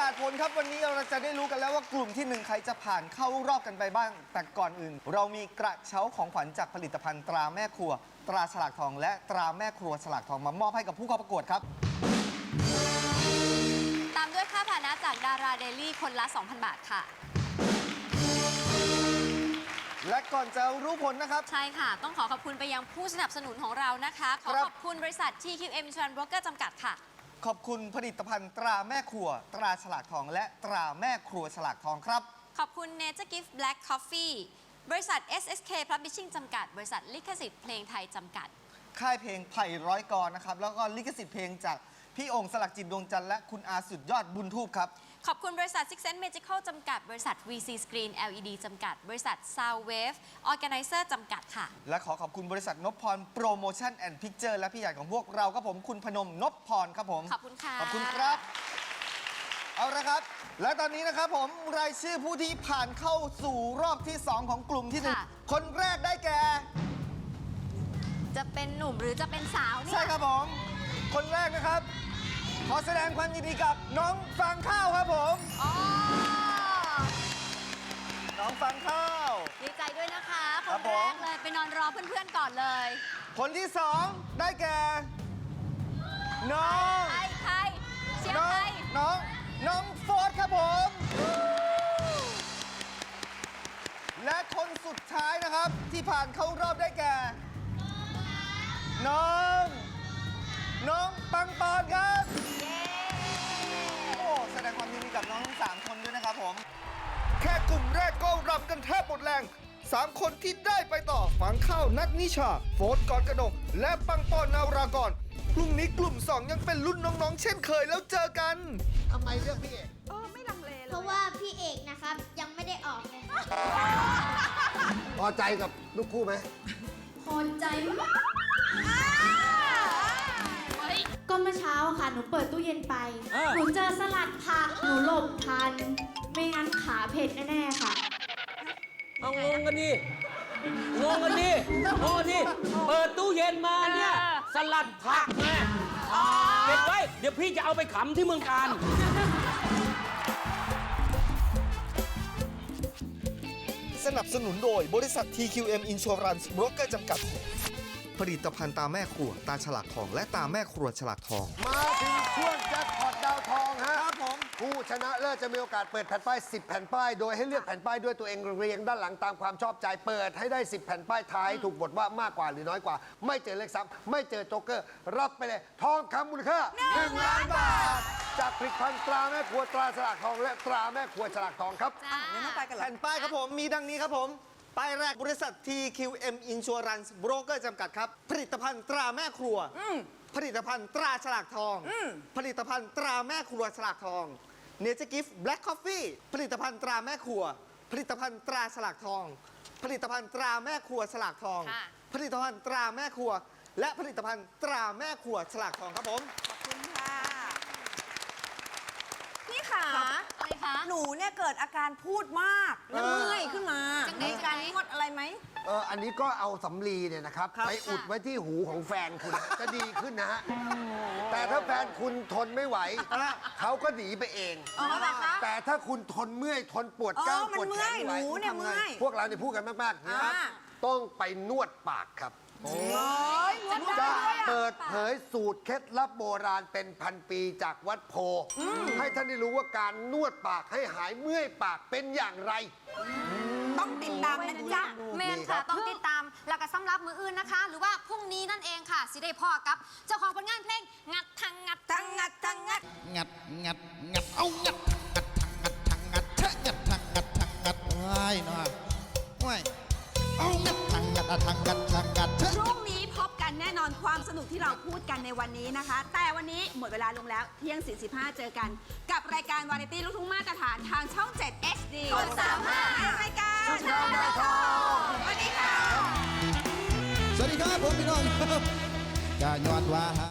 กาศผลครับวันนี้เราจะได้รู้กันแล้วว่ากลุ่มที่หนึ่งใครจะผ่านเข้ารอบกันไปบ้าง แต่ก่อนอื่น เรามีกระเช้าของขวัญจากผลิตภัณฑ์ตราแม่ครัว ตราฉลากทอง และตราแม่ครัวฉลากทองมามอบให้กับผู้เข้าประกวดครับ ตามด้วยค่าผ่านะจากดาราเดลี่คนละ 2,000 บาทค่ะ และก่อนจะรู้ผลนะครับ ใช่ค่ะ ต้องขอขอบคุณไปยังผู้สนับสนุนของเรานะคะ ขอครับ ขอบคุณบริษัท TQM Insurance Broker จำกัดค่ะ ขอบคุณผลิตภัณฑ์ตราแม่ครัว ตราฉลากทอง และตราแม่ครัวฉลากทองครับ ขอบคุณ Nature Gift Black Coffee บริษัท SSK Publishing จำกัด บริษัทลิขสิทธิ์เพลงไทยจำกัด ค่ายเพลงไผ่ร้อยกรนะครับ แล้วก็ลิขสิทธิ์เพลงจากพี่องค์สลักจิตดวงจันทร์และคุณอาสุดยอดบุญทูปครับ ขอบคุณบริษัท Six Sense Magical จำกัด บริษัท VC Screen LED จำกัด บริษัท Soundwave Organizer จำกัดค่ะ และขอขอบคุณบริษัทนพพรโปรโมชั่นแอนด์พิกเจอร์และพี่ใหญ่ของพวกเราครับผมคุณพนมนพพรครับผม ขอบคุณค่ะ ขอบคุณครับ เอาละครับ และตอนนี้นะครับผมรายชื่อผู้ที่ผ่านเข้าสู่รอบที่ 2 ของกลุ่มที่หนึ่งค่ะ คนแรกได้แก่ จะเป็นหนุ่มหรือจะเป็นสาวเนี่ย ใช่ครับผม คนแรกนะครับ ขอแสดงความยินดีกับน้องฟัง ฟังข้าว ดีใจด้วยนะคะ คครันบผแรม กเลย ไปนอนรอเพื่อนๆก่อนเลยคนที่สองได้แก่ น้อง ใครใครเชียร์น้อใคงรน้อง น้องโฟร์ธครับผม และคนสุดท้ายนะครับที่ผ่านเข้ารอบได้แก่ น้อง น้องปังปอนครับ เย้ โอ้ แสดงความยินดีกับน้องทั้งสามคนด้วยนะครับผม แค่กลุ่มแรกก็รำกันแทบหมดแรงสามคนที่ได้ไปต่อฝังข้าวนัดนิชา โฟร์ธกอนกระดก และปังปอนนาวรากรพรุ่งนี้กลุ่มสองยังเป็นรุ่นน้องๆ เช่นเคยแล้วเจอกัน ทำไมเลือกพี่เอกเออไม่ลังเลเลยเพราะว่าพี่เอกนะครับยังไม่ได้ออกเลยค่ะพอใจกับลูกคู่ไหมพอใจมากก็เมื่อเช้าค่ะ หนูเปิดตู้เย็นไป หนูเจอสลัดผัก หนูหลบทัน ไม่งั้นขาเผ็ดแน่ๆค่ะ เอางงกันดิงงกันดิงงกันดิเปิดตู้เย็นมาเนี่ยสลัดผักไงเก็บไว้ เดี๋ยวพี่จะเอาไปขำที่เมืองการ สนับสนุนโดยบริษัท TQM Insurance Broker จำกัด ผลิตภัณฑ์ตาแม่ครัว ตาฉลากทอง และตาแม่ครัวฉลากทอง มาถึงช่วงแจ็คพอตดาวทองฮะครับผม ผู้ชนะเลิศจะมีโอกาสเปิดแผ่นป้าย 10 แผ่นป้าย โดยให้เลือกแผ่นป้ายด้วยตัวเองเรียงด้านหลังตามความชอบใจ เปิดให้ได้ 10 แผ่นป้ายท้ายถูกบทว่ามากกว่าหรือน้อยกว่า ไม่เจอเลขซ้ำไม่เจอโจ๊กเกอร์ รับไปเลยทองคำมูลค่า1ล้านบาท จากผลิตภัณฑ์ตราแม่ครัวตราฉลากทองและตราแม่ครัวฉลากทองครับจ้าแผ่นป้ายครับผมมีดังนี้ครับผมป้ายแรกบริษัท TQM Insurance Broker จำกัดครับ ผลิตภัณฑ์ตราแม่ครัว ผลิตภัณฑ์ตราฉลากทองผลิตภัณฑ์ตราแม่ครัวฉลากทองเนเจอร์กิฟต์แบล็กคอฟฟี่ผลิตภัณฑ์ตราแม่ครัว ผลิตภัณฑ์ตราฉลากทอง ผลิตภัณฑ์ตราแม่ครัวฉลากทอง ค่ะ ผลิตภัณฑ์ตราแม่ครัว และผลิตภัณฑ์ตราแม่ครัวฉลากทองครับผม ขอบคุณค่ะ พี่ขา อะไรคะ ห นูเนี่ยเกิดอาการพูดมากแล้วเมื่อยขึ้นมาจังไหน มีการนวดอะไรไหม เอออันนี้ก็เอาสำลีเนี่ยนะครับ ไปอุดไว้ที่หูของแฟนคุณ จะดีขึ้นนะฮะ แต่ถ้าแฟนคุณทนไม่ไหว เขาก็หนีไปเอง อ๋อเหรอคะแต่ถ้าคุณทนเมื่อยทนปวดอ๋อกล้ามมันปวดแขนเมื่อยไม่ไหวหนูเนี่ยทำไงเมื่อยพวกเราเนี่ยพูดกันมากๆนะครับอ่า ต้องไปนวดปากครับโอ้ยนวด จะได้ด้วยอะเปิดเผยสูตรเคล็ดลับโบราณเป็นพันปีจากวัดโพ ให้ท่านได้รู้ว่าการนวดปากให้หายเมื่อยปากเป็นอย่างไร ต้องติดตามนะจ๊ะแม่นนี่ครัค่ะบต้องติดตามแล้วก็สำหรับมืออื่นนะคะ หรือว่าพรุ่งนี้นั่นเองค่ะสิได้พ่อกับ เจ้าของผลงานเพลงงัดทางงัดทั้งงัดทั้งงัดงัดงัดงัดเอางัดงัดทางงัดทางงัดเชะงัดทางงัดทางงัดว้ายเนาะว้ อะทางงัดทางงัดเชะพรุ่งนี้พบกันแน่นอนความสนุกที่เราพูดกันในวันนี้นะคะ แต่วันนี้หมดเวลาลงแล้วเที่ยง 45 เจอกัน กับรายการวาไรตี้ลูกทุ่งมาตรฐานทางช่อง 7 HD กด35ในรายการชุดดาวดาวทองสวัสดีค่ะ สวัสดีครับผมพี่น้องครับกาย้อนว่า